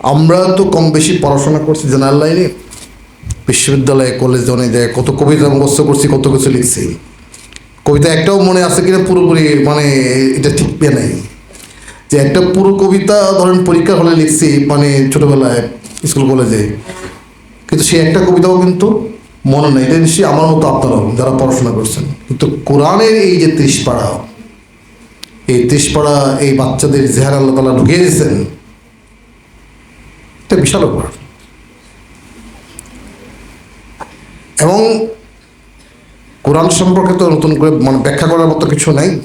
আমরা তো কম বেশি পড়াশোনা করছি জেনারেল লাইনে। বিশ্ববিদ্যালয়ে, কলেজে, অনেক জায়গায় কত কবিতা মুখস্থ করছি, কত কিছু লিখছি। কবিতা একটাও মনে আছে কিনা পুরোপুরি মানে এটা ঠিক পেয়ে নাই। যে একটা পুরো কবিতা ধরেন পরীক্ষা হলে লিখছি মানে ছোটবেলায়, স্কুল, কলেজে। কিন্তু সেই একটা কবিতাও কিন্তু মনে নেই। এটা নিশ্চয়ই আমার মতো আপনারাও যারা পড়াশোনা করছেন। কিন্তু কোরআনের এই যে ত্রিশ পাড়া এই ত্রিশ পাড়া এই বাচ্চাদের জেহার আল্লাহ তালা ঢুকিয়ে দিয়েছেন এটা বিশাল ব্যাপার এবং কোরআন সম্পর্কে তো নতুন করে মানে ব্যাখ্যা করার মতো কিছু নাই।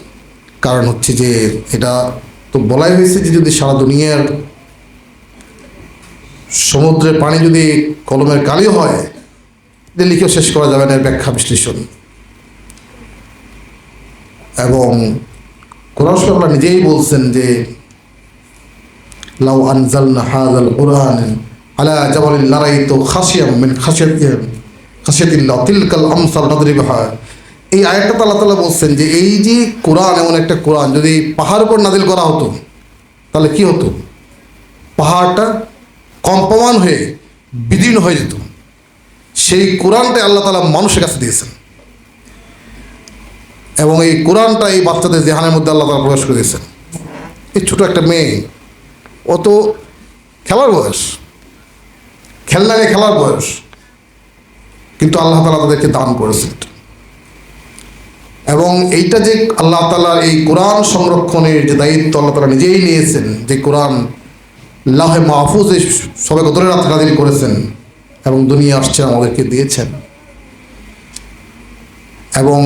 কারণ হচ্ছে যে এটা তো বলাই হয়েছে যে যদি সারা দুনিয়ার সমুদ্রের পানি যদি কলমের কালি হয় এটা লিখেও শেষ করা যাবে না ব্যাখ্যা বিশ্লেষণ। এবং কোরআন আল্লাহ নিজেই বলছেন যে লাউ আনজালনা হাযাল কুরআন আলা জাবালিন লারাইতু খাশিয়াম মিন খাশিয়াতি খাশিয়াতিল্লাহ, তিলকাল আমসাল নাদরিবহা। এই আয়াতটা আল্লাহ তাআলা বলছেন যে এই যে কোরআন, এমন একটা কোরআন, যদি পাহাড় উপর নাজিল করা হতো, তাহলে কি হতো? পাহাড়টা কম্পমান হয়ে বিদীর্ণ হয়ে যেত। সেই কোরআনটাই আল্লাহ তাআলা মানুষের কাছে দিয়েছেন। এবং এই কোরআনটা এই বাচ্চাদের জেহানের মধ্যে আল্লাহ তালা প্রবেশ করে দিয়েছেন। এই ছোটো একটা মেয়ে ও তো খেলার বয়স। খেলনা নিয়ে খেলার বয়স। কিন্তু আল্লাহ তালা তাদেরকে দান করেছেন এবং এইটা যে আল্লাহ তালার এই কোরআন সংরক্ষণের যে দায়িত্ব আল্লাহ তালা নিজেই নিয়েছেন, যে কোরআন লাহে মাহফুজ এই সবাই কতটা রাত নাদিল করেছেন এবং দুনিয়া আসছে আমাদেরকে দিয়েছেন। এবং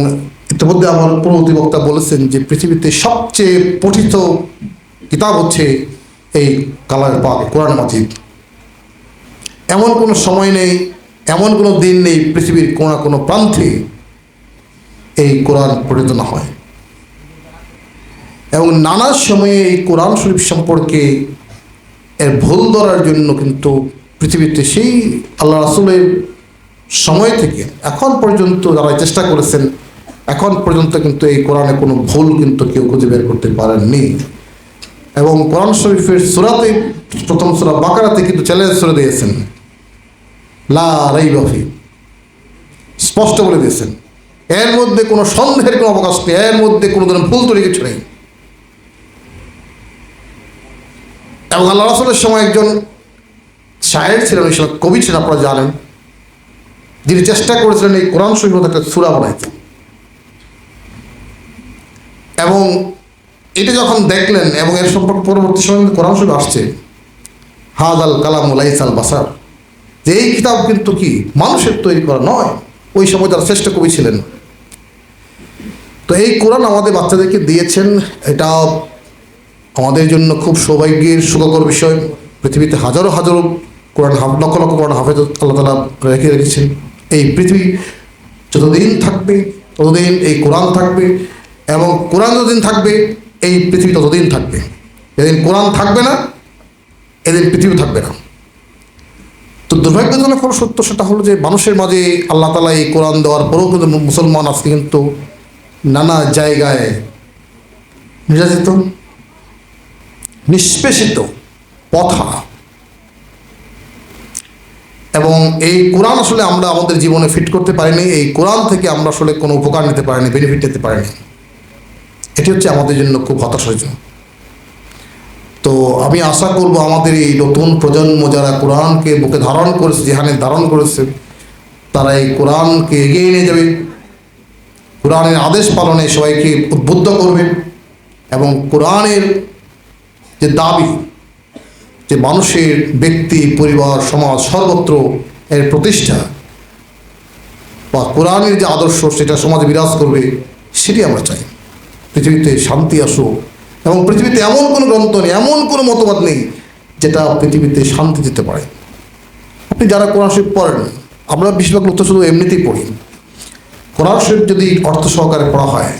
ইতিমধ্যে আমার পূর্ববর্তী বক্তা বলেছেন যে পৃথিবীতে সবচেয়ে পঠিত কিতাব হচ্ছে এই কালার পাক কোরআন মাজিদ। এমন কোনো সময় নেই, এমন কোনো দিন নেই পৃথিবীর কোনো না কোনো প্রান্তে এই কোরআন পঠিত না হয়। এবং নানা সময়ে এই কোরআন শরীফ সম্পর্কে এর ভুল ধরার জন্য কিন্তু পৃথিবীতে সেই আল্লাহ রাসুলের সময় থেকে এখন পর্যন্ত যারা চেষ্টা করেছেন, এখন পর্যন্ত কিন্তু এই কোরআনে কোনো ভুল কিন্তু কেউ খুঁজে বের করতে পারেননি। এবং কোরআন শরীফের সুরাতে প্রথম সুরা বাকারাতে কিন্তু চ্যালেঞ্জ করে দিয়েছেন। লা স্পষ্ট বলে দিয়েছেন। এর মধ্যে কোনো সন্দেহের কোনো অবকাশ নেই, এর মধ্যে কোনো ধরনের ভুল তৈরি কিছু নেই। এবং আল্লাহ রাসুলের সময় একজন শায়ের ছিলেন ওই সময় কবি ছিলেন, আপনারা জানেন। যিনি চেষ্টা করেছিলেন এই কোরআন শরীফ একটা সুরা বানাইতে। এবং এটা যখন দেখলেন এবং এর সম্পর্কে পরবর্তী সময় কোরআন শরীফ আসছে হাদ আল কালাম আল বাসার। যে এই কিতাব কিন্তু কি? মানুষের তৈরি করা নয়। ওই সময় যারা শ্রেষ্ঠ কবি ছিলেন। তো এই কোরআন আমাদের বাচ্চাদেরকে দিয়েছেন। এটা আমাদের জন্য খুব সৌভাগ্যের, সুখকর বিষয়। পৃথিবীতে হাজারো হাজারো কোরআন হাফ- লক্ষ লক্ষ কোরআন হাফেজ আল্লাহ তালা রেখে রেখেছেন এই পৃথিবী যতদিন থাকবে, ততদিন এই কোরআন থাকবে এবং কোরআন যতদিন থাকবে এই পৃথিবী ততদিন থাকবে। যেদিন কোরআন থাকবে না, এদিন পৃথিবী থাকবে না। তো দুর্ভাগ্যজনক হলো সত্য সেটা হলো যে মানুষের মাঝে আল্লাহ তালা এই কোরআন দেওয়ার পরেও কিন্তু মুসলমান আজকে কিন্তু নানা জায়গায় নির্যাতিত, নিষ্পেষিত পথা। এবং এই কোরআন আসলে আমরা আমাদের জীবনে ফিট করতে পারিনি, এই কোরআন থেকে আমরা আসলে কোনো উপকার নিতে পারিনি বেনিফিট নিতে পারিনি। এটি হচ্ছে আমাদের জন্য খুব হতাশাজনক। তো আমি আশা করব আমাদের এই নতুন প্রজন্ম যারা কোরআনকে বুকে ধারণ করেছে যেখানে ধারণ করেছে, তারা এই কোরআনকে এগিয়ে নিয়ে যাবে। কোরআনের আদেশ পালনে সবাইকে উদ্বুদ্ধ করবে এবং কোরআনের যে দাবি, যে মানুষের ব্যক্তি, পরিবার, সমাজ সর্বত্র এর প্রতিষ্ঠা বা কোরআনের যে আদর্শ, সেটা সমাজে বিরাজ করবে, সেটি আমরা চাই। পৃথিবীতে শান্তি আসুক এবং পৃথিবীতে এমন কোনো গ্রন্থ নেই, এমন কোনো মতবাদ নেই, যেটা পৃথিবীতে শান্তি দিতে পারে। আপনি যারা কোরআন শরীফ পড়েন, আমরা বেশিরভাগ লোক তো শুধু এমনিতেই পড়ি। কোরআন শরীফ যদি অর্থ সহকারে পড়া হয়,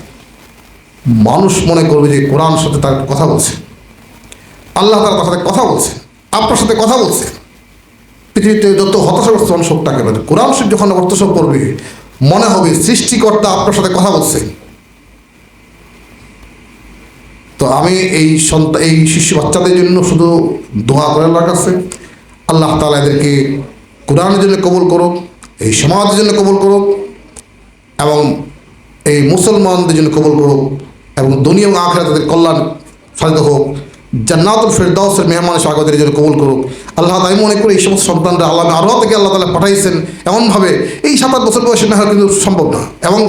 মানুষ মনে করবে যে কোরআন সাথে তার কথা বলছে। আল্লাহ তার সাথে কথা বলছে, আপনার সাথে কথা বলছে। পৃথিবীতে যত হতাশাগ্রস্ত মানুষ হোক কেন, কোরআন শরীফ যখন অর্থ সহ পড়বে, মনে হবে সৃষ্টিকর্তা আপনার সাথে কথা বলছে। তো আমি এই সন্তান এই শিশু বাচ্চাদের জন্য শুধু দোয়া করে আল্লাহর কাছে। আল্লাহ তালা এদেরকে কোরআনের জন্য কবুল করুক, এই সমাজের জন্য কবুল করুক, এবং এই মুসলমানদের জন্য কবুল করুক, এবং দুনিয়া এবং আখেরা তাদের কল্যাণ সাধিত হোক, জান্নাতুল ফেরদাউসের মেহমান স্বাগতের জন্য কবুল করুক। আল্লাহ আমি মনে করি এই সমস্ত সন্তানরা আল্লাহ আরও থেকে আল্লাহ তালা পাঠাইছেন এমনভাবে এই সাত আট বছর বয়সে না হয় কিন্তু সম্ভব না। এবং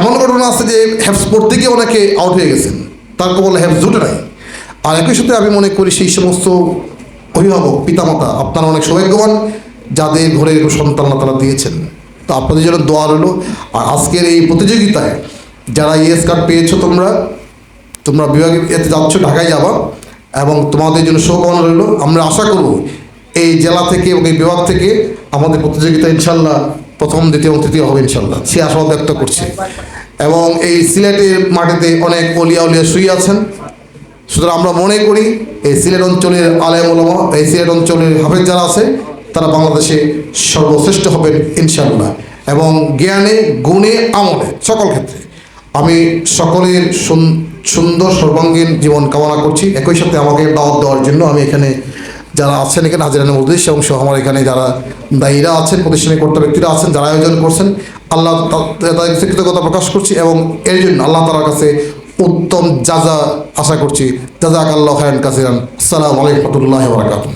এমন ঘটনা আছে যে হ্যাপস পড়তে গিয়ে অনেকে আউট হয়ে গেছেন। তার কবল হ্যাপস জুটে নাই। আর একই সাথে আমি মনে করি সেই সমস্ত অভিভাবক, পিতামাতা, আপনারা অনেক সৌভাগ্যবান যাদের ঘরে এরকম সন্তান আল্লাহ তালা দিয়েছেন। তো আপনাদের জন্য দোয়া রইল। আর আজকের এই প্রতিযোগিতায় যারা ইএস কার্ড পেয়েছ তোমরা তোমরা বিভাগে এতে যাচ্ছ, ঢাকায় যাবা এবং তোমাদের জন্য শুভকামনা রইল। আমরা আশা করব এই জেলা থেকে এবং এই বিভাগ থেকে আমাদের প্রতিযোগিতা ইনশাল্লাহ প্রথম, দ্বিতীয় তৃতীয় হবে ইনশাল্লাহ। সে আশাবাদ ব্যক্ত করছি। এবং এই সিলেটের মাটিতে অনেক অলিয়া উলিয়া শুয়ে আছেন। সুতরাং আমরা মনে করি এই সিলেট অঞ্চলের আলেম ওলামা এই সিলেট অঞ্চলের হাফেজ যারা আছে, তারা বাংলাদেশে সর্বশ্রেষ্ঠ হবেন ইনশাল্লাহ এবং জ্ঞানে, গুণে, আমলে, সকল ক্ষেত্রে। আমি সকলের সুন্দর সর্বাঙ্গীন জীবন কামনা করছি। একই সাথে আমাকে দাওয়াত দেওয়ার জন্য আমি এখানে যারা আছেন এখানে হাজিরানের উদ্দেশ্য এবং সহ আমার এখানে যারা দায়ীরা আছেন, প্রতিষ্ঠানের কর্তা ব্যক্তিরা আছেন, যারা আয়োজন করছেন, আল্লাহ তাদের কৃতজ্ঞতা প্রকাশ করছি এবং এর জন্য আল্লাহ তালার কাছে উত্তম যা যা আশা করছি। যা যাক আল্লাহ খায়ন কাসিরান। আসসালামু আলাইকুম রহমতুল্লাহ বারাকাতুহ।